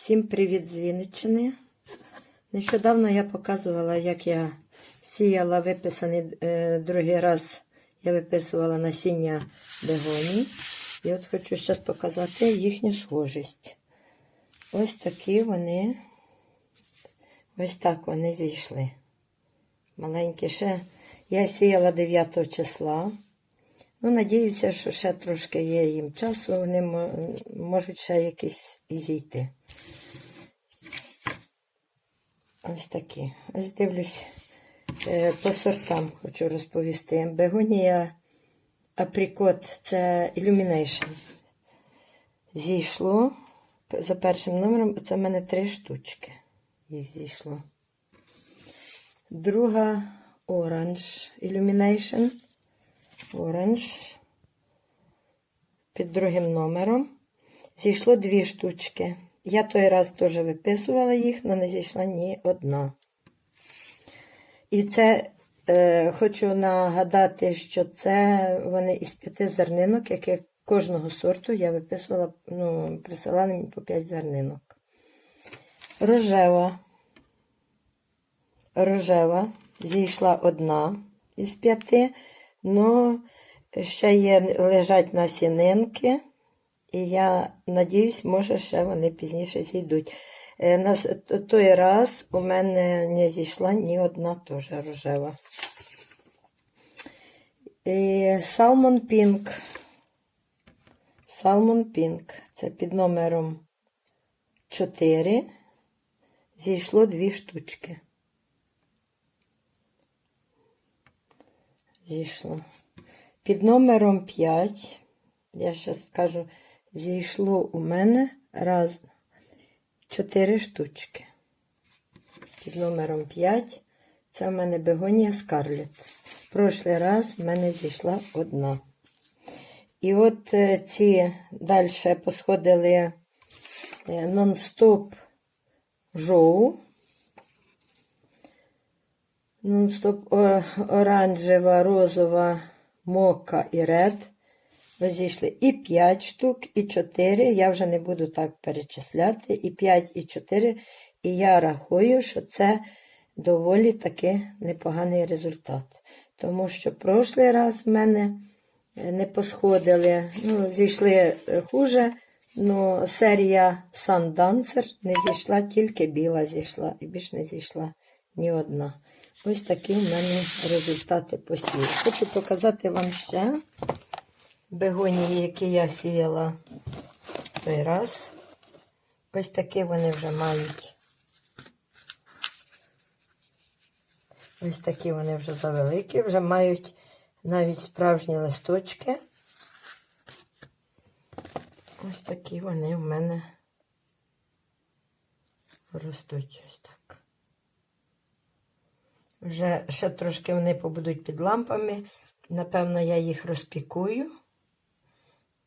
Всім привіт з Вінниччини. Нещодавно я показувала, як я сіяла виписаний е, другий раз. Я виписувала насіння бегоній. І от хочу зараз показати їхню схожість. Ось такі вони. Ось так вони зійшли. Маленькі ще. Я сіяла 9 числа. Ну, надіюся, що ще трошки є їм часу, вони можуть ще якісь зійти. Ось такі. Ось дивлюсь е, по сортам хочу розповісти. Бегонія априкот це Illumination. Зійшло за першим номером, це в мене три штучки. Їх зійшло. Друга Orange Illumination. Orange. Під другим номером. Зійшло дві штучки. Я той раз теж виписувала їх, але не зійшла ні одна. І це е, хочу нагадати, що це вони із п'яти зернинок, яких кожного сорту я виписувала, ну, присилали мені по п'ять зернинок. Рожева. Рожева. Зійшла одна із п'яти, але ще є, лежать насінинки. І я надіюсь, може, ще вони пізніше зійдуть. Е, На той раз у мене не зійшла ні одна теж рожева. І Salmon Pink. Salmon Pink. Це під номером 4. Зійшло дві штучки. Зійшло. Під номером 5. Я зараз скажу, зійшло у мене раз, чотири штучки. Під номером 5 це в мене бегонія Скарлет. Прошлий раз в мене зійшла одна. І от е, ці далі посходили е, нон-стоп жоу. Нон-стоп оранжева, розова, мока і ред. Розійшли і 5 штук, і 4. Я вже не буду так перечисляти. І 5, і 4. І я рахую, що це доволі таки непоганий результат. Тому що прошлий раз в мене е, не посходили, ну, зійшли е, хуже. Ну, серія Dancer не зійшла, тільки біла зійшла, і більш не зійшла ні одна. Ось такі в мене результати посіву. Хочу показати вам ще бегонії, які я сіяла той раз. Ось такі вони вже мають. Ось такі вони вже завеликі, вже мають навіть справжні листочки. Ось такі вони в мене ростуть ось так. Вже ще трошки вони побудуть під лампами. Напевно, я їх розпікую.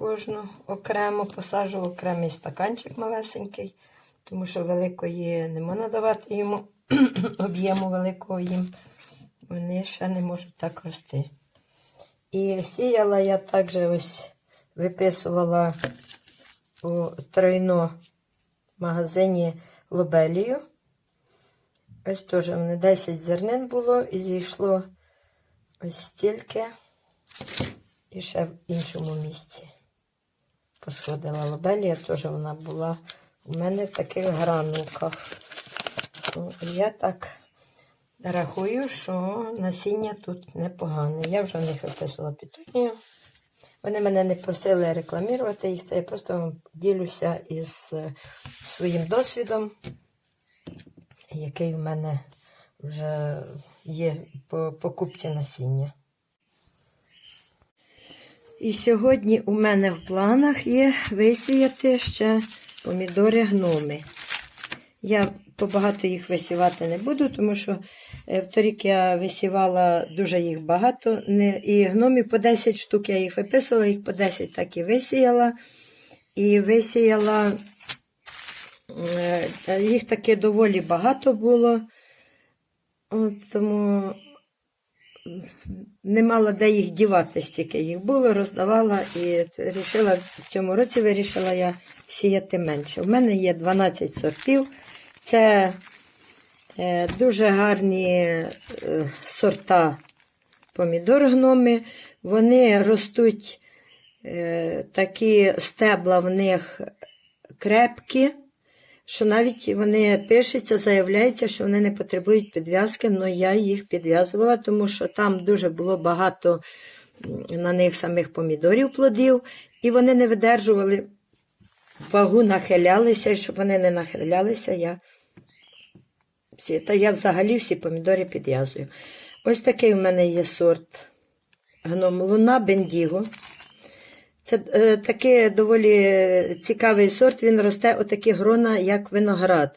Кожну окремо посаджу в окремий стаканчик малесенький, тому що великої не можна давати йому об'єму великого їм. Вони ще не можуть так рости. І сіяла я також ось виписувала у тройно магазині лобелію. Ось теж в мене 10 зернин було і зійшло ось стільки. І ще в іншому місці посходила лобелія, теж вона була у мене в таких гранулках. Ну, Я так рахую, що насіння тут непогане. Я вже в них виписала пітунію. Вони мене не просили рекламувати їх, це я просто ділюся із е, своїм досвідом, який в мене вже є по покупці насіння. І сьогодні у мене в планах є висіяти ще помідори гноми. Я побагато їх висівати не буду, тому що е, вторік я висівала дуже їх багато. І гномів по 10 штук я їх виписувала, їх по 10 так і висіяла. І висіяла е, їх таки доволі багато було. От, тому не мала де їх дівати, стільки їх було, роздавала і рішила, в цьому році вирішила я сіяти менше. У мене є 12 сортів. Це е, дуже гарні е, сорта помідор гноми. Вони ростуть, е, такі стебла в них крепкі, що навіть вони пишеться, заявляється, що вони не потребують підв'язки, але я їх підв'язувала, тому що там дуже було багато на них самих помідорів плодів, і вони не видержували вагу, нахилялися, і щоб вони не нахилялися, я всі, та я взагалі всі помідори підв'язую. Ось такий у мене є сорт гном Луна Бендіго. Це е, такий доволі цікавий сорт. Він росте отакі грона, як виноград.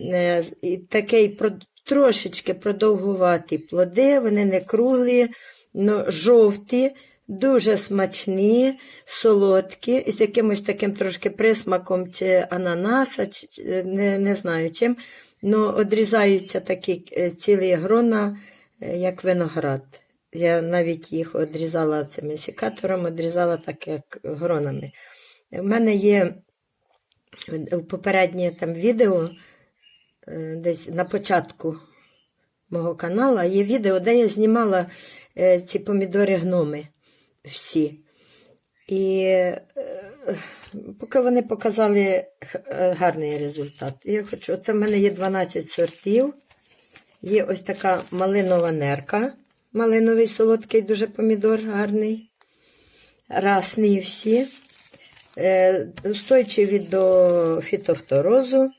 Е, і такий про, трошечки продовгуваті плоди, вони не круглі, но жовті, дуже смачні, солодкі, з якимось таким трошки присмаком чи ананаса, чи, не, не знаю чим. Ну, одрізаються такі е, цілі грона, е, як виноград. Я навіть їх одрізала цим секатором, одрізала так, як гронами. У мене є попереднє там відео, е, десь на початку мого каналу, є відео, де я знімала е, ці помідори гноми всі. І е, поки вони показали е, гарний результат. Я хочу, оце в мене є 12 сортів. Є ось така малинова нерка. Малиновий солодкий дуже помідор гарний. Расний всі. Е, устойчиві до фітофторозу.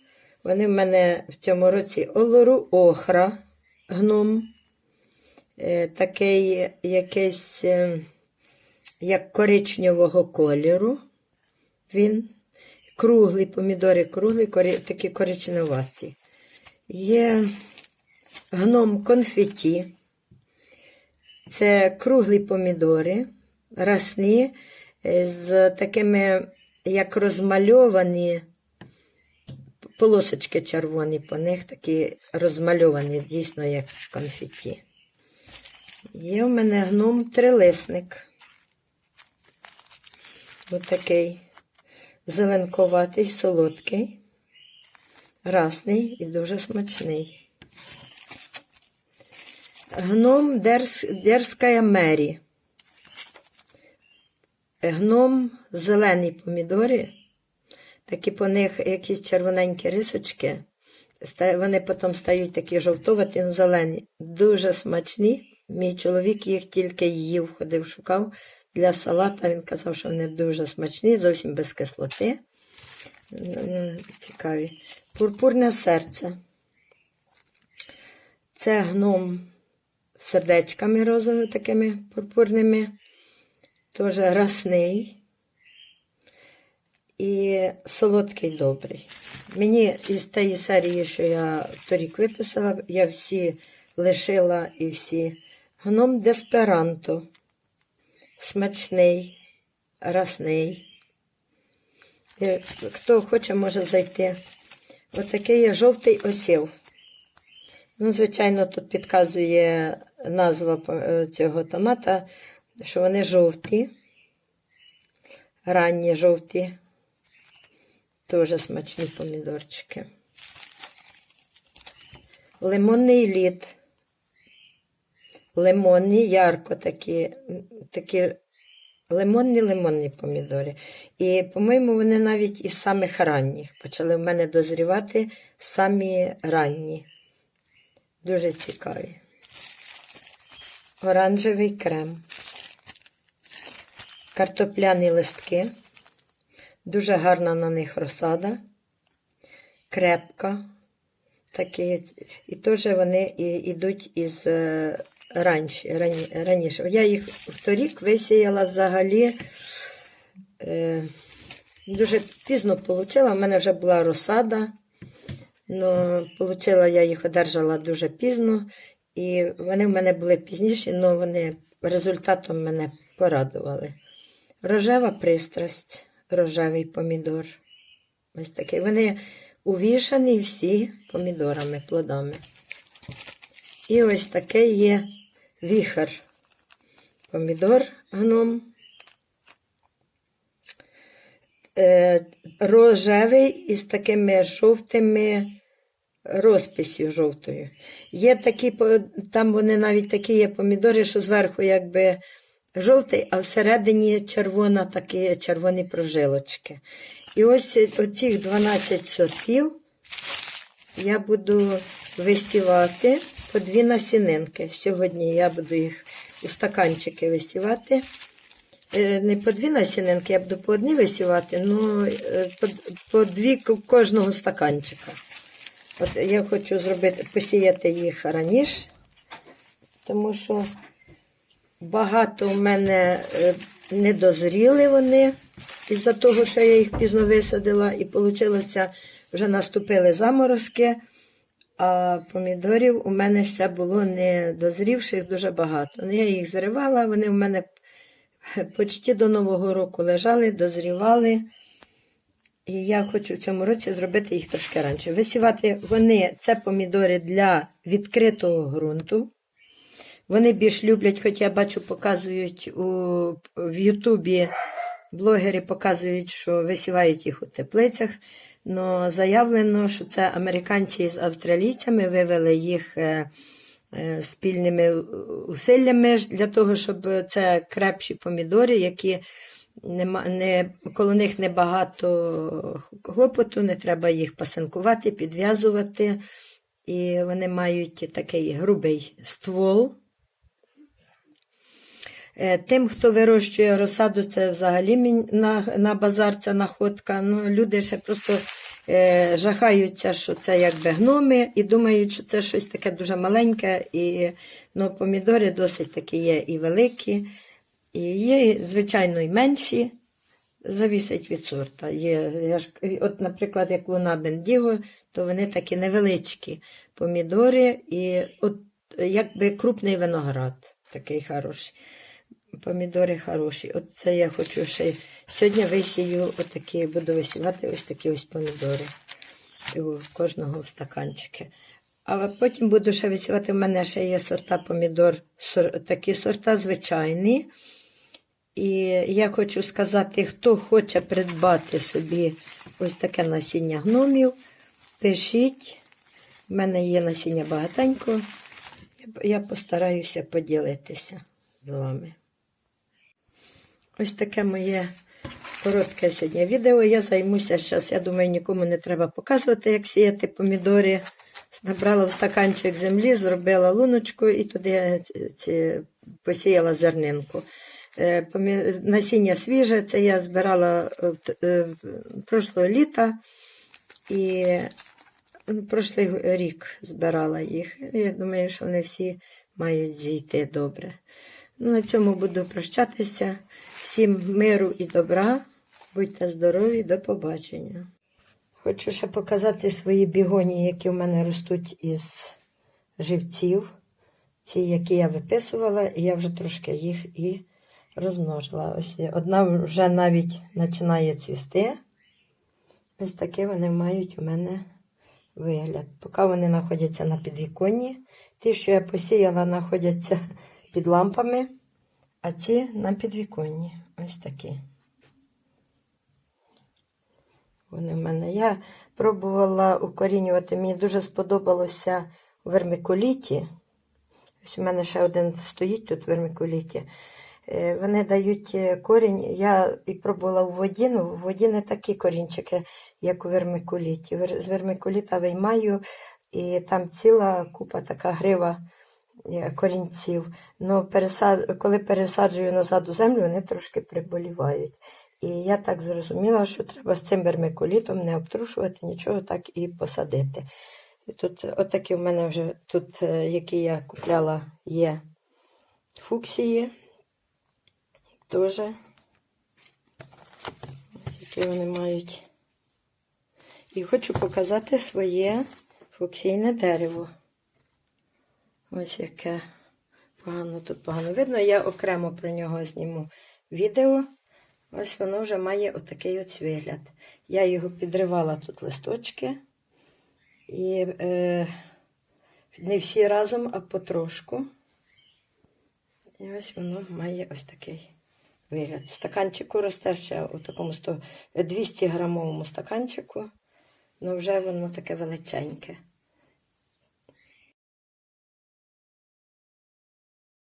Вони в мене в цьому році олору охра гном. Е, такий якийсь е, як коричневого кольору. Він. Круглий, помідори круглий, такі коричневаті. Є гном конфеті. Це круглі помідори, расні, е, з такими, як розмальовані полосочки червоні по них, такі розмальовані, дійсно, як конфеті. Є в мене гном трилисник. Такий зеленковатий, солодкий, расний і дуже смачний. Гном дерз, дерзкая мері. Гном зелені помідори. Такі по них якісь червоненькі рисочки. Вони потім стають такі жовтуваті, ну, зелені. Дуже смачні. Мій чоловік їх тільки їв, ходив, шукав для салата. Він казав, що вони дуже смачні, зовсім без кислоти. Цікаві. Пурпурне серце. Це гном сердечками розовими, такими пурпурними. Теж расний і солодкий добрий. Мені із тієї серії, що я торік виписала, я всі лишила і всі. Гном Десперанто. Смачний, расний. І Хто хоче, може зайти. Отакий є жовтий осів. Ну, звичайно, тут підказує назва е, цього томата, що вони жовті, ранні жовті, дуже смачні помідорчики. Лимонний лід. Лимонні, ярко такі, такі лимонні лимонні помідори. І, по-моєму, вони навіть із самих ранніх почали в мене дозрівати самі ранні. Дуже цікаві. Оранжевий крем. Картопляні листки. Дуже гарна на них розсада. Крепка. Такі. І теж вони йдуть із е, раніше, рані, раніше. Я їх вторік висіяла взагалі. Е, дуже пізно отримала. У мене вже була розсада. Ну, получила я їх одержала дуже пізно, і вони в мене були пізніші, але вони результатом мене порадували. Рожева пристрасть, рожевий помідор. Ось такий. Вони увішані всі помідорами, плодами. І ось таке є віхар. Помідор гном. Е, рожевий із такими жовтими розписю жовтою. Є такі, там вони навіть такі є помідори, що зверху якби жовтий, а всередині червона, такі червоні прожилочки. І ось оцих 12 сортів я буду висівати по дві насінинки. Сьогодні я буду їх у стаканчики висівати. Е, Не по дві насінинки, я буду по одній висівати, ну по, по дві кожного стаканчика. От я хочу зробити, посіяти їх раніше, тому що багато у мене е, не дозріли вони із-за того, що я їх пізно висадила, і вийшло, вже наступили заморозки, а помідорів у мене ще було не дозрівших дуже багато. Ну, я їх зривала, вони у мене почти до Нового року лежали, дозрівали. І я хочу в цьому році зробити їх трошки раніше. Висівати вони це помідори для відкритого ґрунту. Вони більш люблять, хоч я бачу, показують у, в Ютубі, блогери показують, що висівають їх у теплицях. Но заявлено, що це американці з австралійцями вивели їх е, е, спільними усиллями для того, щоб це крепші помідори, які нема, не, коло них небагато хлопоту, не треба їх пасинкувати, підв'язувати. І вони мають такий грубий ствол. Е, Тим, хто вирощує розсаду, це взагалі на, на базар це находка. Ну, люди ще просто е, жахаються, що це якби гноми, і думають, що це щось таке дуже маленьке. І, ну, помідори досить такі є і великі, і є, звичайно, і менші. Завісить від сорта. Є, от, наприклад, як луна Бендіго, то вони такі невеличкі помідори, і от якби крупний виноград, такий хороший. Помідори хороші. От це я хочу ще сьогодні висію отакі, буду висівати ось такі ось помідори. У кожного в стаканчики. А потім буду ще висівати. У мене ще є сорта помідор, такі сорта звичайні. І я хочу сказати, хто хоче придбати собі ось таке насіння гномів, пишіть. У мене є насіння багатенько. Я постараюся поділитися з вами. Ось таке моє коротке сьогодні відео. Я займуся зараз. Я думаю, нікому не треба показувати, як сіяти помідори. Набрала в стаканчик землі, зробила луночку і туди ці- посіяла зернинку. Е, Насіння свіже, це я збирала е, е, прошлого літа і ну, прошлий рік збирала їх. Я думаю, що вони всі мають зійти добре. Ну, на цьому буду прощатися. Всім миру і добра. Будьте здорові, до побачення. Хочу ще показати свої бігоні, які в мене ростуть із живців. Ці, які я виписувала, і я вже трошки їх і розмножила. Ось одна вже навіть починає цвісти. Ось такі вони мають у мене вигляд. Поки вони знаходяться на підвіконні. Ті, що я посіяла, знаходяться під лампами, а ці на підвіконні. Ось такі. Вони в мене. Я пробувала укорінювати. Мені дуже сподобалося у вермикуліті. Ось у мене ще один стоїть тут в вермикуліті. Е, Вони дають е, корінь. Я і пробувала в воді, ну в воді не такі корінчики, як у вермикуліті. З вермикуліта виймаю, і там ціла купа така грива е, корінців. Ну, пересад... коли пересаджую назад у землю, вони трошки приболівають. І я так зрозуміла, що треба з цим вермикулітом не обтрушувати нічого, так і посадити. І тут отакі в мене вже тут, які я купляла, є фуксії. Теж. Ось які вони мають. І хочу показати своє фуксійне дерево. Ось яке погано тут погано видно. Я окремо про нього зніму відео. Ось воно вже має отакий от вигляд. Я його підривала тут листочки. І е, не всі разом, а потрошку. І ось воно має ось такий вигляд. В стаканчику росте ще у такому 100, 200 грамовому стаканчику, але вже воно таке величеньке.